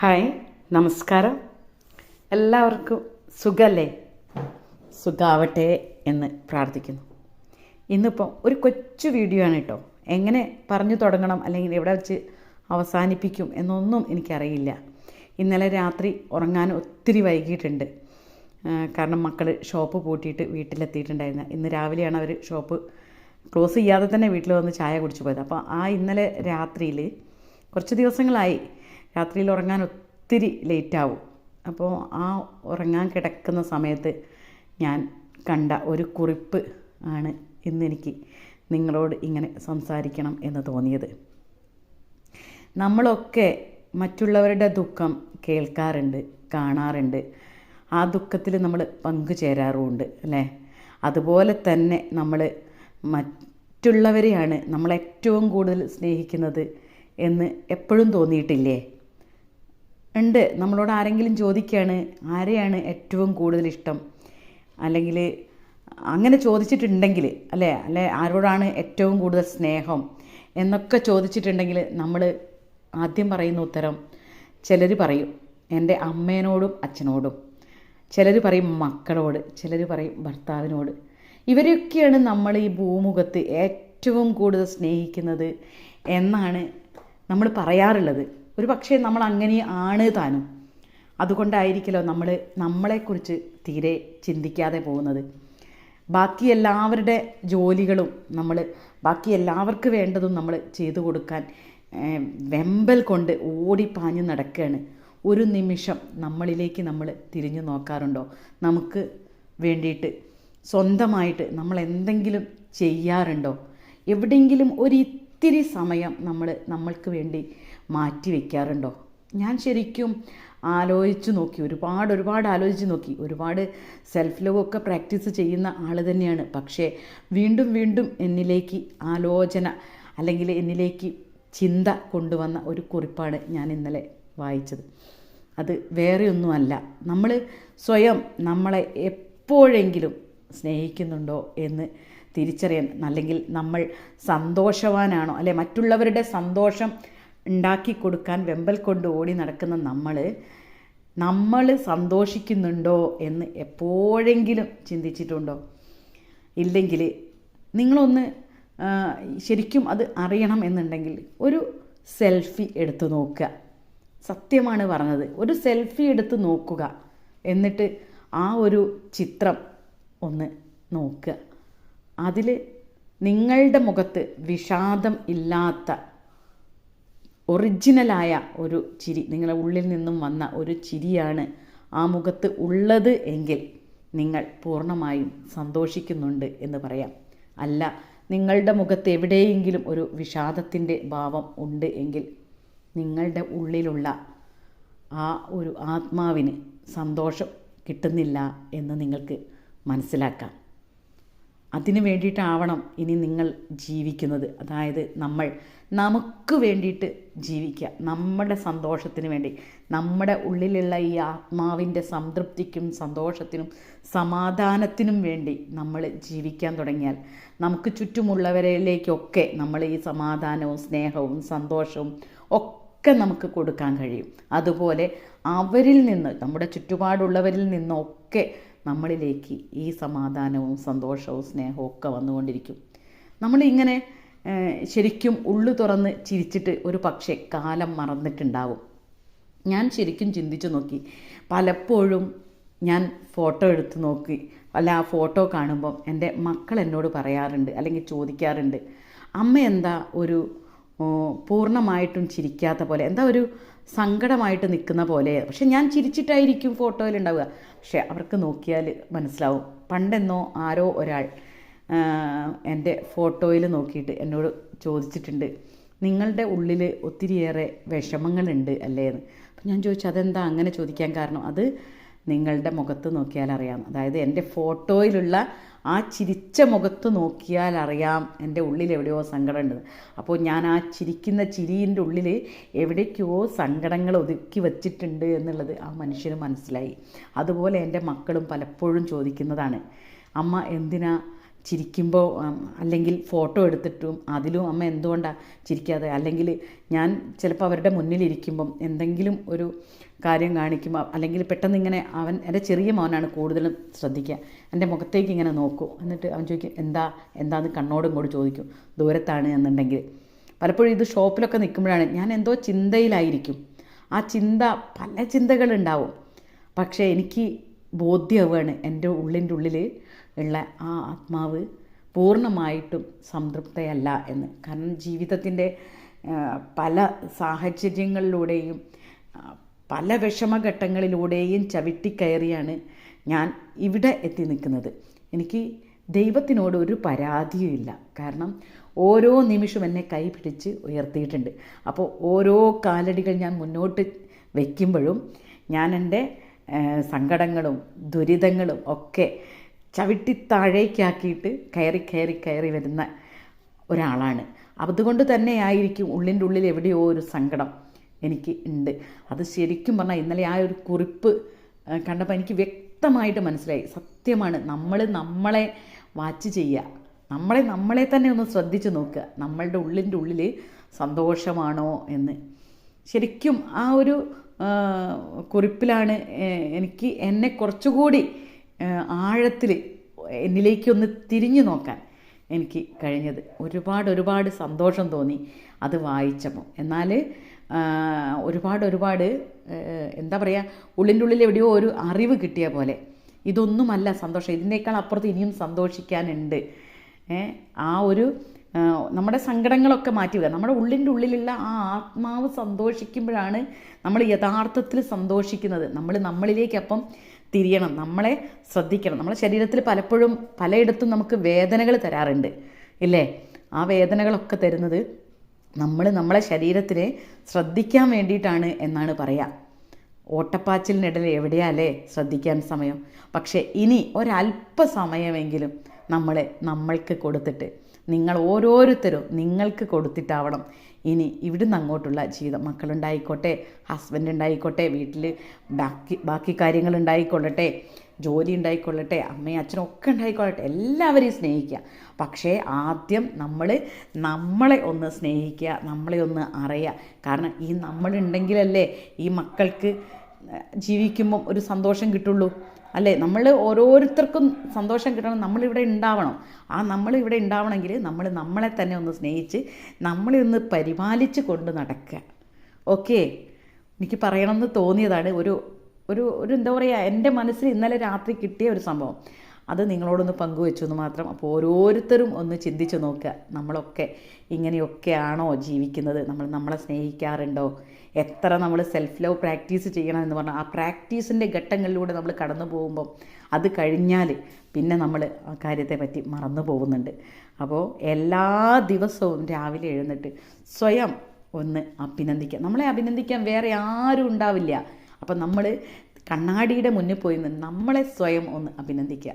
Hi നമസ്കാരം. എല്ലാവർക്കും സുഖല്ലേ? സുഖാവട്ടെ എന്ന് പ്രാർത്ഥിക്കുന്നു. ഇന്നിപ്പോൾ ഒരു കൊച്ചു വീഡിയോ ആണ് കേട്ടോ എങ്ങനെ പറഞ്ഞു തുടങ്ങണം അല്ലെങ്കിൽ എവിടെ വെച്ച് അവസാനിപ്പിക്കും എന്നൊന്നും എനിക്കറിയില്ല. ഇന്നലെ രാത്രി ഉറങ്ങാൻ ഒത്തിരി വൈകിയിട്ടുണ്ട്. കാരണം മക്കൾ ഷോപ്പ് പൂട്ടിയിട്ട് വീട്ടിലെത്തിയിട്ടുണ്ടായിരുന്നു. ഇന്ന് രാവിലെയാണ് അവർ ഷോപ്പ് ക്ലോസ് ചെയ്യാതെ തന്നെ വീട്ടിൽ വന്ന് ചായ കുടിച്ചു പോയത്. അപ്പോൾ ആ ഇന്നലെ രാത്രിയിൽ കുറച്ച് ദിവസങ്ങളായി രാത്രിയിൽ ഉറങ്ങാൻ ഒത്തിരി ലേറ്റാവും. അപ്പോൾ ആ ഉറങ്ങാൻ കിടക്കുന്ന സമയത്ത് ഞാൻ കണ്ട ഒരു കുറിപ്പ് ആണ് ഇന്നെനിക്ക് നിങ്ങളോട് ഇങ്ങനെ സംസാരിക്കണം എന്ന് തോന്നിയത്. നമ്മളൊക്കെ മറ്റുള്ളവരുടെ ദുഃഖം കേൾക്കാറുണ്ട് കാണാറുണ്ട്. ആ ദുഃഖത്തിൽ നമ്മൾ പങ്കുചേരാറുമുണ്ട് അല്ലേ? അതുപോലെ തന്നെ നമ്മൾ മറ്റുള്ളവരെയാണ് നമ്മൾ ഏറ്റവും കൂടുതൽ സ്നേഹിക്കുന്നത് എന്ന് എപ്പോഴും തോന്നിയിട്ടില്ലേ? ഉണ്ട്. നമ്മളോട് ആരെങ്കിലും ചോദിക്കുകയാണ് ആരെയാണ് ഏറ്റവും കൂടുതൽ ഇഷ്ടം? അല്ലെങ്കിൽ അങ്ങനെ ചോദിച്ചിട്ടുണ്ടെങ്കിൽ അല്ലേ? അല്ലെ ആരോടാണ് ഏറ്റവും കൂടുതൽ സ്നേഹം? എന്നൊക്കെ ചോദിച്ചിട്ടുണ്ടെങ്കിൽ നമ്മൾ ആദ്യം പറയുന്ന ഉത്തരം ചിലർ പറയും എന്റെ അമ്മേനോടും അച്ഛനോടും. ചിലർ പറയും മക്കളോട് ചിലർ പറയും ഭർത്താവിനോട്. ഇവരൊക്കെയാണ് നമ്മൾ ഈ ഭൂമുഖത്ത് ഏറ്റവും കൂടുതൽ സ്നേഹിക്കുന്നത് എന്നാണ് നമ്മൾ പറയാറുള്ളത്. ഒരു പക്ഷേ നമ്മൾ അങ്ങനെ ആണ് താനും. അതുകൊണ്ടായിരിക്കലോ നമ്മൾ നമ്മളെക്കുറിച്ച് തീരെ ചിന്തിക്കാതെ പോകുന്നത്. ബാക്കി എല്ലാവരുടെ ജോലികളും നമ്മൾ ബാക്കി എല്ലാവർക്കും വേണ്ടതും നമ്മൾ ചെയ്തു കൊടുക്കാൻ വെമ്പൽ കൊണ്ട് ഓടിപ്പാഞ്ഞു നടക്കുകയാണ് ഒരു നിമിഷം നമ്മളിലേക്ക് നമ്മൾ തിരിഞ്ഞു നോക്കാറുണ്ടോ? നമുക്ക് വേണ്ടിയിട്ട് സ്വന്തമായിട്ട് നമ്മൾ എന്തെങ്കിലും ചെയ്യാറുണ്ടോ? എവിടെയെങ്കിലും ഒരു ഇത്തിരി സമയം നമ്മൾ നമ്മൾക്ക് വേണ്ടി മാറ്റി വയ്ക്കാറുണ്ടോ ഞാൻ ശരിക്കും ആലോചിച്ച് നോക്കി ഒരുപാട് ഒരുപാട് ആലോചിച്ച് നോക്കി. ഒരുപാട് സെൽഫ് ലവ് ഒക്കെ പ്രാക്ടീസ് ചെയ്യുന്ന ആൾ തന്നെയാണ്. പക്ഷേ വീണ്ടും വീണ്ടും എന്നിലേക്ക് ആലോചന അല്ലെങ്കിൽ എന്നിലേക്ക് ചിന്ത കൊണ്ടുവന്ന ഒരു കുറിപ്പാണ് ഞാൻ ഇന്നലെ വായിച്ചത്. അത് വേറെ ഒന്നുമല്ല നമ്മൾ സ്വയം നമ്മളെ എപ്പോഴെങ്കിലും സ്നേഹിക്കുന്നുണ്ടോ എന്ന് തിരിച്ചറിയാൻ അല്ലെങ്കിൽ നമ്മൾ സന്തോഷവാനാണോ അല്ലെ മറ്റുള്ളവരുടെ സന്തോഷം ഉണ്ടാക്കി കൊടുക്കാൻ വെമ്പൽ കൊണ്ട് ഓടി നടക്കുന്ന നമ്മൾ നമ്മൾ സന്തോഷിക്കുന്നുണ്ടോ എന്ന് എപ്പോഴെങ്കിലും ചിന്തിച്ചിട്ടുണ്ടോ? ഇല്ലെങ്കിൽ നിങ്ങളൊന്ന് ശരിക്കും അത് അറിയണം എന്നുണ്ടെങ്കിൽ ഒരു സെൽഫി എടുത്ത് നോക്കുക. സത്യമാണ് പറഞ്ഞത്. ഒരു സെൽഫി എടുത്ത് നോക്കുക. എന്നിട്ട് ആ ഒരു ചിത്രം ഒന്ന് നോക്കുക. അതിൽ നിങ്ങളുടെ മുഖത്ത് വിഷാദം ഇല്ലാത്ത ഒറിജിനലായ ഒരു ചിരി. നിങ്ങളുടെ ഉള്ളിൽ നിന്നും വന്ന ഒരു ചിരിയാണ് ആ മുഖത്ത് ഉള്ളത് എങ്കിൽ നിങ്ങൾ പൂർണമായും സന്തോഷിക്കുന്നുണ്ട് എന്ന് പറയാം. അല്ല നിങ്ങളുടെ മുഖത്ത് എവിടെയെങ്കിലും ഒരു വിഷാദത്തിന്റെ ഭാവം ഉണ്ട് എങ്കിൽ നിങ്ങളുടെ ഉള്ളിലുള്ള ആ ഒരു ആത്മാവിന് സന്തോഷം കിട്ടുന്നില്ല എന്ന് നിങ്ങൾക്ക് മനസ്സിലാക്കാം. അതിന് വേണ്ടിയിട്ടാവണം ഇനി നിങ്ങൾ ജീവിക്കുന്നത്. അതായത് നമ്മൾ നമുക്ക് വേണ്ടിയിട്ട് ജീവിക്കുക. നമ്മുടെ സന്തോഷത്തിന് വേണ്ടി. നമ്മുടെ ഉള്ളിലുള്ള ഈ ആത്മാവിന്റെ സംതൃപ്തിക്കും സന്തോഷത്തിനും സമാധാനത്തിനും വേണ്ടി നമ്മൾ ജീവിക്കാൻ തുടങ്ങിയാൽ നമുക്ക് ചുറ്റുമുള്ളവരിലേക്കൊക്കെ നമ്മൾ ഈ സമാധാനവും സ്നേഹവും സന്തോഷവും ഒക്കെ നമുക്ക് കൊടുക്കാൻ കഴിയും. അതുപോലെ അവരിൽ നിന്ന് നമ്മുടെ ചുറ്റുപാടുള്ളവരിൽ നിന്നൊക്കെ നമ്മളിലേക്ക് ഈ സമാധാനവും സന്തോഷവും സ്നേഹവും ഒക്കെ വന്നുകൊണ്ടിരിക്കും. നമ്മളിങ്ങനെ ശരിക്കും ഉള്ളു തുറന്ന് ചിരിച്ചിട്ട് ഒരു പക്ഷേ കാലം മറന്നിട്ടുണ്ടാവും. ഞാൻ ശരിക്കും ചിന്തിച്ചു നോക്കി. പലപ്പോഴും ഞാൻ ഫോട്ടോ എടുത്ത് നോക്കി. അല്ല ആ ഫോട്ടോ കാണുമ്പം എന്റെ മക്കൾ എന്നോട് പറയാറുണ്ട് അല്ലെങ്കിൽ ചോദിക്കാറുണ്ട്. അമ്മ എന്താ ഒരു പൂർണമായിട്ടും ചിരിക്കാത്ത പോലെ എന്താ ഒരു സങ്കടമായിട്ട് നിൽക്കുന്ന പോലെ. പക്ഷെ ഞാൻ ചിരിച്ചിട്ടായിരിക്കും ഫോട്ടോയിൽ ഉണ്ടാവുക. പക്ഷെ അവർക്ക് നോക്കിയാൽ മനസ്സിലാവും. പണ്ടെന്നോ ആരോ ഒരാൾ എന്റെ ഫോട്ടോയിൽ നോക്കിയിട്ട് എന്നോട് ചോദിച്ചിട്ടുണ്ട് നിങ്ങളുടെ ഉള്ളിൽ ഒത്തിരിയേറെ വിഷമങ്ങളുണ്ട് അല്ലേ? എന്ന്. അപ്പം ഞാൻ ചോദിച്ചു അതെന്താ അങ്ങനെ ചോദിക്കാൻ കാരണം? അത് നിങ്ങളുടെ മുഖത്ത് നോക്കിയാൽ അറിയാം. അതായത് എന്റെ ഫോട്ടോയിലുള്ള ആ ചിരിച്ച മുഖത്ത് നോക്കിയാൽ അറിയാം എന്റെ ഉള്ളിൽ എവിടെയോ സങ്കടമുണ്ട്. അപ്പോൾ ഞാൻ ആ ചിരിക്കുന്ന ചിരിന്റെ ഉള്ളിൽ എവിടേക്കോ സങ്കടങ്ങൾ ഒതുക്കി വച്ചിട്ടുണ്ട് എന്നുള്ളത് ആ മനുഷ്യന് മനസ്സിലായി. അതുപോലെ എന്റെ മക്കളും പലപ്പോഴും ചോദിക്കുന്നതാണ് അമ്മ എന്തിനാ ചിരിക്കുമ്പോൾ അല്ലെങ്കിൽ ഫോട്ടോ എടുത്തിട്ടും അതിലും അമ്മ എന്തുകൊണ്ടാണ് ചിരിക്കാതെ? അല്ലെങ്കിൽ ഞാൻ ചിലപ്പോൾ അവരുടെ മുന്നിലിരിക്കുമ്പം എന്തെങ്കിലും ഒരു കാര്യം കാണിക്കുമ്പോൾ അല്ലെങ്കിൽ പെട്ടെന്ന് ഇങ്ങനെ അവൻ എന്റെ ചെറിയ മോനാണ് കൂടുതലും ശ്രദ്ധിക്കുക. എന്റെ മുഖത്തേക്ക് ഇങ്ങനെ നോക്കൂ. എന്നിട്ട് അവൻ ചോദിക്കും എന്താ എന്താന്ന് കണ്ണോടും കൂടി ചോദിക്കും. ദൂരത്താണ് എന്നുണ്ടെങ്കിൽ. പലപ്പോഴും ഇത് ഷോപ്പിലൊക്കെ നിൽക്കുമ്പോഴാണ് ഞാൻ എന്തോ ചിന്തയിലായിരിക്കും. ആ ചിന്ത പല ചിന്തകളുണ്ടാവും. പക്ഷേ എനിക്ക് ബോധ്യമാവുകയാണ് എന്റെ ഉള്ളിന്റെ ഉള്ളിൽ ഉള്ള ആ ആത്മാവ് പൂർണമായിട്ടും സംതൃപ്തയല്ല എന്ന്. കാരണം ജീവിതത്തിന്റെ പല സാഹചര്യങ്ങളിലൂടെയും പല വിഷമഘട്ടങ്ങളിലൂടെയും ചവിട്ടിക്കയറിയാണ് ഞാൻ ഇവിടെ എത്തി നിൽക്കുന്നത്. എനിക്ക് ദൈവത്തിനോട് ഒരു പരാതിയുമില്ല കാരണം ഓരോ നിമിഷം എന്നെ കൈപിടിച്ച് ഉയർത്തിയിട്ടുണ്ട്. അപ്പോൾ ഓരോ കാലടികൾ ഞാൻ മുന്നോട്ട് വയ്ക്കുമ്പോഴും ഞാൻ എന്റെ സങ്കടങ്ങളും ദുരിതങ്ങളും ഒക്കെ ചവിട്ടി താഴേക്കാക്കിയിട്ട് കയറി കയറി കയറി വരുന്ന ഒരാളാണ്. അതുകൊണ്ട് തന്നെ ആയിരിക്കും ഉള്ളിന്റെ ഉള്ളിൽ എവിടെയോ ഒരു സങ്കടം. എനിക്ക് ഉണ്ട്. അത് ശരിക്കും പറഞ്ഞാൽ ഇന്നലെ ആ ഒരു കുറിപ്പ് കണ്ടപ്പോൾ എനിക്ക് വ്യക്തമായിട്ട് മനസ്സിലായി. സത്യമാണ് നമ്മൾ നമ്മളെ വാച്ച് ചെയ്യുക നമ്മളെ നമ്മളെ തന്നെ ഒന്ന് ശ്രദ്ധിച്ച് നോക്കുക. നമ്മളുടെ ഉള്ളിന്റെ ഉള്ളിൽ സന്തോഷമാണോ എന്ന്. ശരിക്കും ആ ഒരു കുറിപ്പിലാണ് എനിക്ക് എന്നെ കുറച്ചുകൂടി ആഴത്തിൽ എന്നിലേക്കൊന്ന് തിരിഞ്ഞു നോക്കാൻ. എനിക്ക് കഴിഞ്ഞത്. ഒരുപാട് ഒരുപാട് സന്തോഷം തോന്നി അത് വായിച്ചപ്പോൾ. എന്നാൽ ഒരുപാട് ഒരുപാട് എന്താ പറയുക ഉള്ളിന്റെ ഉള്ളിൽ എവിടെയോ ഒരു അറിവ് കിട്ടിയ പോലെ. ഇതൊന്നുമല്ല സന്തോഷം. ഇതിനേക്കാൾ അപ്പുറത്ത് ഇനിയും സന്തോഷിക്കാനുണ്ട്. ആ ഒരു നമ്മുടെ സങ്കടങ്ങളൊക്കെ മാറ്റി വെക്കുക നമ്മുടെ ഉള്ളിന്റെ ഉള്ളിലുള്ള ആ ആത്മാവ് സന്തോഷിക്കുമ്പോഴാണ് നമ്മൾ യഥാർത്ഥത്തിൽ സന്തോഷിക്കുന്നത്. നമ്മൾ നമ്മളിലേക്ക് അപ്പം തിരിയണം നമ്മളെ ശ്രദ്ധിക്കണം. നമ്മളെ ശരീരത്തിൽ പലപ്പോഴും പലയിടത്തും നമുക്ക് വേദനകൾ തരാറുണ്ട് ഇല്ലേ? ആ വേദനകളൊക്കെ തരുന്നത് നമ്മൾ നമ്മളെ ശരീരത്തിനെ ശ്രദ്ധിക്കാൻ വേണ്ടിയിട്ടാണ് എന്നാണ് പറയുക ഓട്ടപ്പാച്ചിലിനിടയിൽ എവിടെയാലേ ശ്രദ്ധിക്കാൻ സമയം? പക്ഷേ ഇനി ഒരല്പസമയമെങ്കിലും നമ്മളെ നമ്മൾക്ക് കൊടുത്തിട്ട് നിങ്ങൾ ഓരോരുത്തരും നിങ്ങൾക്ക് കൊടുത്തിട്ടാവണം. ഇനി ഇവിടുന്ന് അങ്ങോട്ടുള്ള ജീവിതം. മക്കളുണ്ടായിക്കോട്ടെ ഹസ്ബൻഡ് ഉണ്ടായിക്കോട്ടെ വീട്ടിൽ ബാക്കി ബാക്കി കാര്യങ്ങൾ ഉണ്ടായിക്കൊള്ളട്ടെ ജോലി ഉണ്ടായിക്കൊള്ളട്ടെ അമ്മയും അച്ഛനും ഒക്കെ ഉണ്ടായിക്കൊള്ളട്ടെ എല്ലാവരെയും സ്നേഹിക്കുക. പക്ഷേ ആദ്യം നമ്മൾ നമ്മളെ ഒന്ന് സ്നേഹിക്കുക നമ്മളെ ഒന്ന് അറിയുക. കാരണം ഈ നമ്മളുണ്ടെങ്കിലല്ലേ ഈ മക്കൾക്ക് ജീവിക്കുമ്പം ഒരു സന്തോഷം കിട്ടുള്ളൂ. അല്ലേ? നമ്മൾ ഓരോരുത്തർക്കും സന്തോഷം കിട്ടണം നമ്മളിവിടെ ഉണ്ടാവണം ആ നമ്മളിവിടെ ഉണ്ടാവണമെങ്കിൽ നമ്മൾ നമ്മളെ തന്നെ ഒന്ന് സ്നേഹിച്ച് നമ്മളെ ഒന്ന് പരിപാലിച്ച് കൊണ്ട് നടക്കുക. ഓക്കെ? എനിക്ക് പറയണമെന്ന് തോന്നിയതാണ് ഒരു ഒരു ഒരു എന്താ പറയുക എന്റെ മനസ്സിൽ ഇന്നലെ രാത്രി കിട്ടിയ ഒരു സംഭവം. അത് നിങ്ങളോടൊന്ന് പങ്കുവെച്ചു എന്ന് മാത്രം അപ്പോൾ ഓരോരുത്തരും ഒന്ന് ചിന്തിച്ചു നോക്കുക. നമ്മളൊക്കെ ഇങ്ങനെയൊക്കെയാണോ ജീവിക്കുന്നത്? നമ്മൾ നമ്മളെ സ്നേഹിക്കാറുണ്ടോ? എത്ര നമ്മൾ സെൽഫ് ലവ് പ്രാക്ടീസ് ചെയ്യണം എന്ന് പറഞ്ഞാൽ ആ പ്രാക്ടീസിന്റെ ഘട്ടങ്ങളിലൂടെ നമ്മൾ കടന്നു പോകുമ്പം അത് കഴിഞ്ഞാൽ പിന്നെ നമ്മൾ ആ കാര്യത്തെ പറ്റി മറന്നു പോകുന്നുണ്ട്. അപ്പോൾ എല്ലാ ദിവസവും രാവിലെ എഴുന്നിട്ട് സ്വയം ഒന്ന് അഭിനന്ദിക്കുക. നമ്മളെ അഭിനന്ദിക്കാൻ വേറെ ആരും ഉണ്ടാവില്ല. അപ്പം നമ്മൾ കണ്ണാടിയുടെ മുന്നിൽ പോയി നമ്മളെ സ്വയം ഒന്ന് അഭിനന്ദിക്കുക.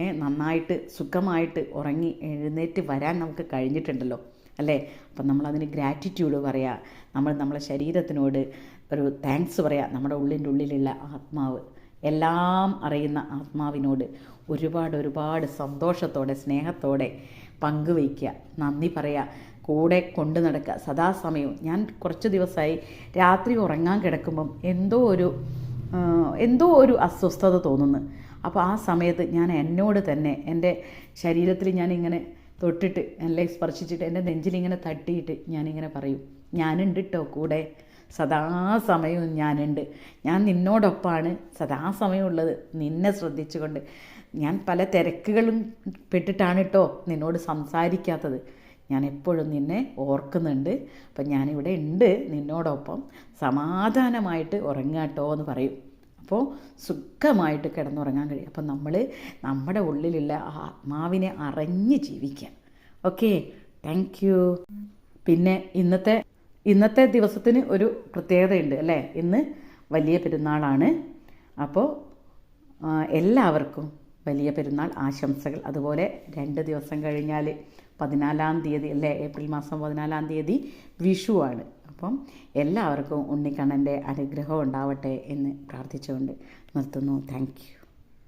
നന്നായിട്ട് സുഖമായിട്ട് ഉറങ്ങി എഴുന്നേറ്റ് വരാൻ നമുക്ക് കഴിഞ്ഞിട്ടുണ്ടല്ലോ അല്ലേ? അപ്പം നമ്മളതിന് ഗ്രാറ്റിറ്റ്യൂഡ് പറയുക നമ്മൾ നമ്മളെ ശരീരത്തിനോട് ഒരു താങ്ക്സ് പറയുക നമ്മുടെ ഉള്ളിന്റെ ഉള്ളിലുള്ള ആത്മാവ്. എല്ലാം അറിയുന്ന ആത്മാവിനോട് ഒരുപാട് ഒരുപാട് സന്തോഷത്തോടെ സ്നേഹത്തോടെ പങ്കുവയ്ക്കുക. നന്ദി പറയുക കൂടെ കൊണ്ടു നടക്കുക. സദാസമയവും. ഞാൻ കുറച്ച് ദിവസമായി രാത്രി ഉറങ്ങാൻ കിടക്കുമ്പം എന്തോ ഒരു എന്തോ ഒരു അസ്വസ്ഥത തോന്നുന്നു. അപ്പോൾ ആ സമയത്ത് ഞാൻ എന്നോട് തന്നെ എന്റെ ശരീരത്തിൽ ഞാനിങ്ങനെ തൊട്ടിട്ട് എന്നെ സ്പർശിച്ചിട്ട് എന്റെ നെഞ്ചിലിങ്ങനെ തട്ടിയിട്ട് ഞാനിങ്ങനെ പറയും ഞാനുണ്ട് കേട്ടോ കൂടെ സദാസമയവും ഞാനുണ്ട്. ഞാൻ നിന്നോടൊപ്പമാണ് സദാസമയം ഉള്ളത് നിന്നെ ശ്രദ്ധിച്ചുകൊണ്ട്. ഞാൻ പല തിരക്കുകളും പെട്ടിട്ടാണ് കേട്ടോ നിന്നോട് സംസാരിക്കാത്തത്. ഞാൻ എപ്പോഴും നിന്നെ ഓർക്കുന്നുണ്ട്. അപ്പം ഞാനിവിടെ ഉണ്ട് നിന്നോടൊപ്പം. സമാധാനമായിട്ട് ഉറങ്ങാട്ടോ എന്ന് പറയും. അപ്പോൾ സുഖമായിട്ട് കിടന്നുറങ്ങാൻ കഴിയും. അപ്പോൾ നമ്മൾ നമ്മുടെ ഉള്ളിലുള്ള ആത്മാവിനെ അറിഞ്ഞ് ജീവിക്കാം ഓക്കെ? താങ്ക് യു പിന്നെ ഇന്നത്തെ ഇന്നത്തെ ദിവസത്തിന് ഒരു പ്രത്യേകതയുണ്ട് അല്ലേ? ഇന്ന് വലിയ പെരുന്നാളാണ്. അപ്പോൾ എല്ലാവർക്കും വലിയ പെരുന്നാൾ ആശംസകൾ. അതുപോലെ രണ്ട് ദിവസം കഴിഞ്ഞാൽ പതിനാലാം തീയതി അല്ലേ? ഏപ്രിൽ മാസം പതിനാലാം തീയതി വിഷുവാണ്. അപ്പം എല്ലാവർക്കും ഉണ്ണിക്കണ്ണന്റെ അനുഗ്രഹം ഉണ്ടാവട്ടെ എന്ന് പ്രാർത്ഥിച്ചുകൊണ്ട് നിർത്തുന്നു. താങ്ക്